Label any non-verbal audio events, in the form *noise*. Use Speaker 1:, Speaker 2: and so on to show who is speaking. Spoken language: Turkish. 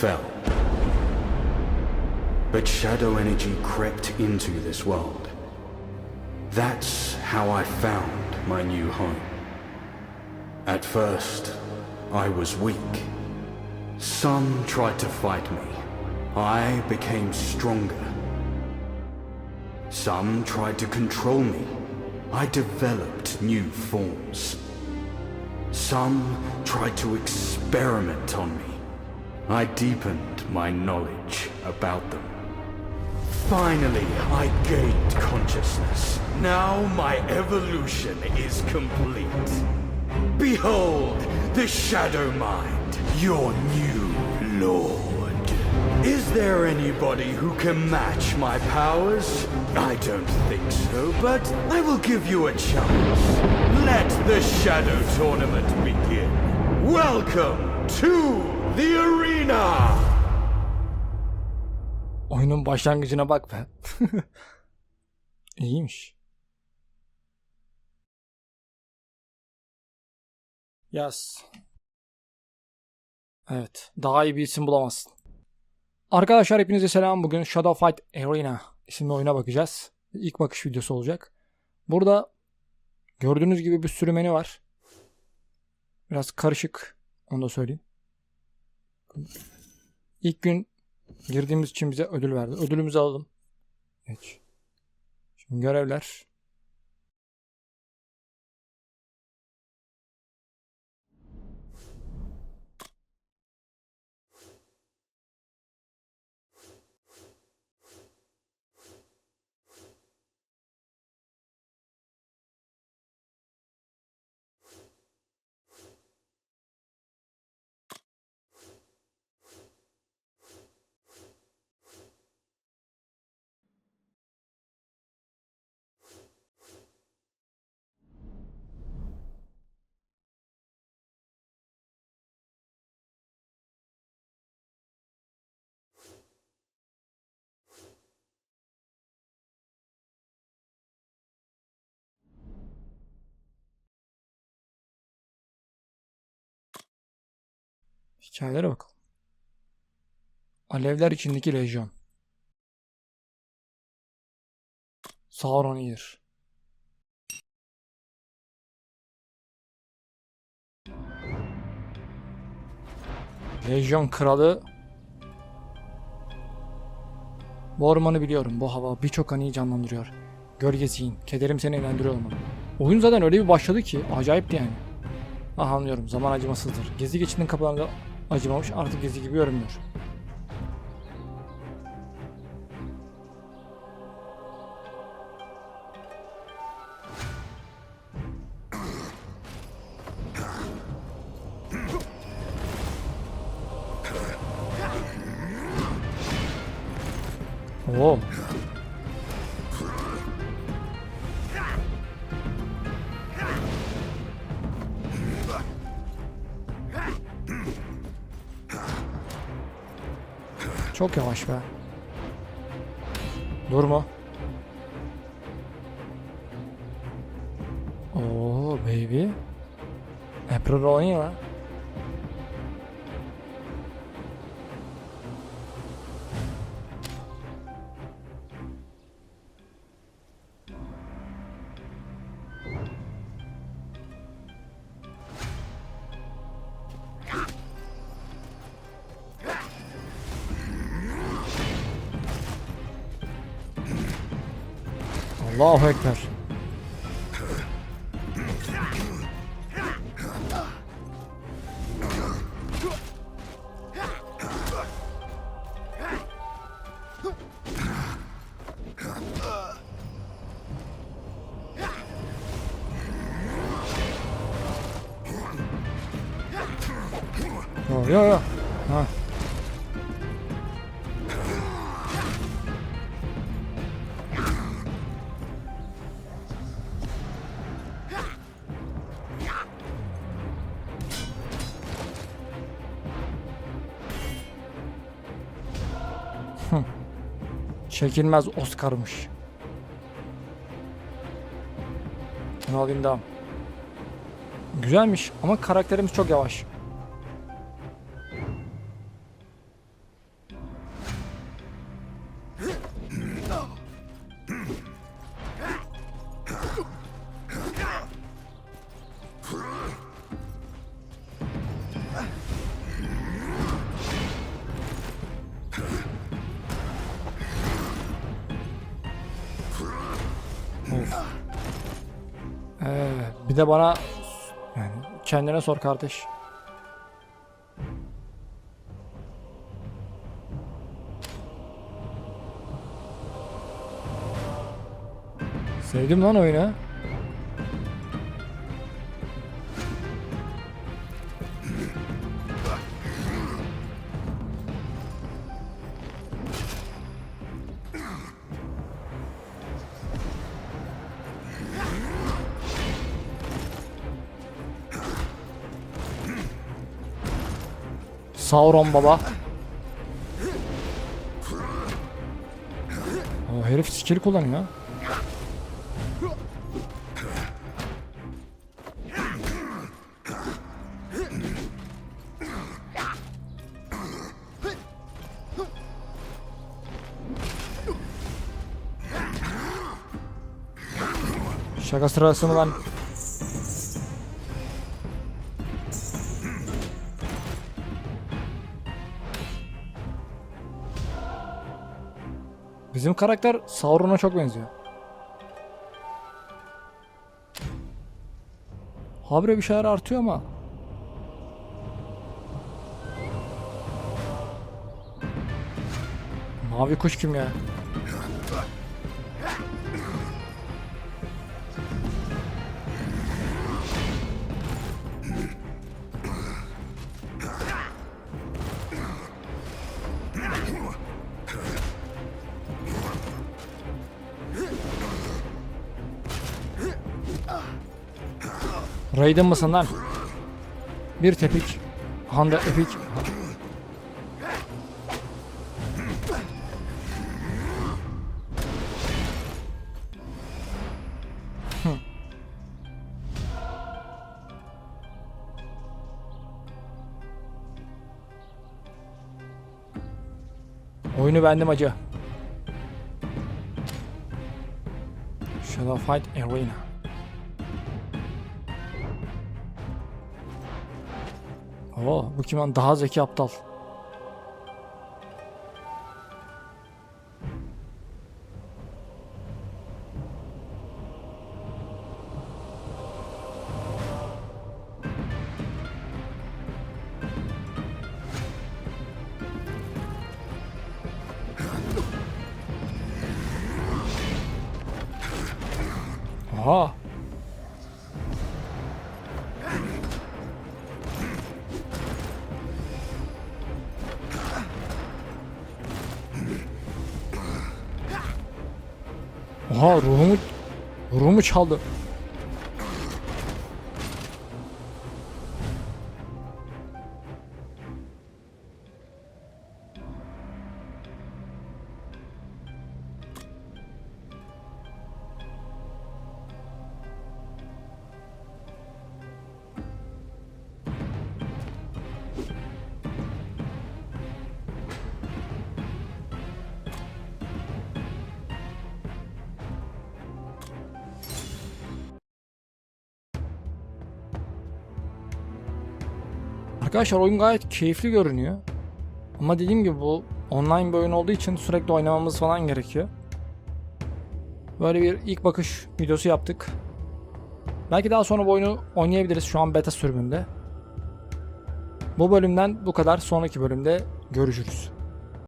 Speaker 1: fell. But shadow energy crept into this world. That's how I found my new home. At first, I was weak. Some tried to fight me. I became stronger. Some tried to control me. I developed new forms. Some tried to experiment on me. I deepened my knowledge about them. Finally, I gained consciousness. Now my evolution is complete. Behold, the Shadow Mind, your new lord. Is there anybody who can match my powers? I don't think so, but I will give you a chance. Let the Shadow Tournament begin. Welcome to the arena!
Speaker 2: Oyunun başlangıcına bak be. *laughs* İyiymiş. Yaz. Evet. Daha iyi bir isim bulamazsın. Arkadaşlar hepinize selam. Bugün Shadow Fight Arena isimli oyuna bakacağız. İlk bakış videosu olacak. Burada gördüğünüz gibi bir sürü menü var. Biraz karışık. Onu da söyleyeyim. İlk gün girdiğimiz için bize ödül verdi. Ödülümüzü alalım. Geç. Şimdi görevler. Hikayelere bakalım. Alevler içindeki lejyon. Sauron Ear. Lejyon kralı Bu ormanı biliyorum. Bu hava birçok anıyı canlandırıyor. Gölgesiyin. Kederim seni eğlendiriyor olmalı. Oyun zaten öyle bir başladı ki acayipti yani. Ah anlıyorum. Zaman acımasızdır. Gezi geçidinin kapılarında acımamış artık gezi gibi görünmüyor. Oo. Çok yavaş be. Durma. Oo baby. April oynuyor lan. Allahu Ekber. Yo yo yo. Ha. Çekilmez Oscar'mış. Bunu alayım devam. Güzelmiş ama karakterimiz çok yavaş. Bir de bana yani kendine sor kardeş. Sevdim lan oyunu. Sauron baba. O herif skill kullanıyor. Şaka sırası mı? Bizim karakter Sauron'a çok benziyor. Habire bir şeyler artıyor ama. Mavi kuş kim ya? Raiden mısın lan? Bir tepik. Handa epik. Oyunu bendim acı. Shadow Fight Arena. Oo, bu kim lan? Daha zeki aptal. Aha. Oha ruhumu ruhumu çaldı. Arkadaşlar oyun gayet keyifli görünüyor. Ama dediğim gibi bu online bir oyun olduğu için sürekli oynamamız falan gerekiyor. Böyle bir ilk bakış videosu yaptık. Belki daha sonra bu oyunu oynayabiliriz şu an beta sürümünde. Bu bölümden bu kadar. Sonraki bölümde görüşürüz.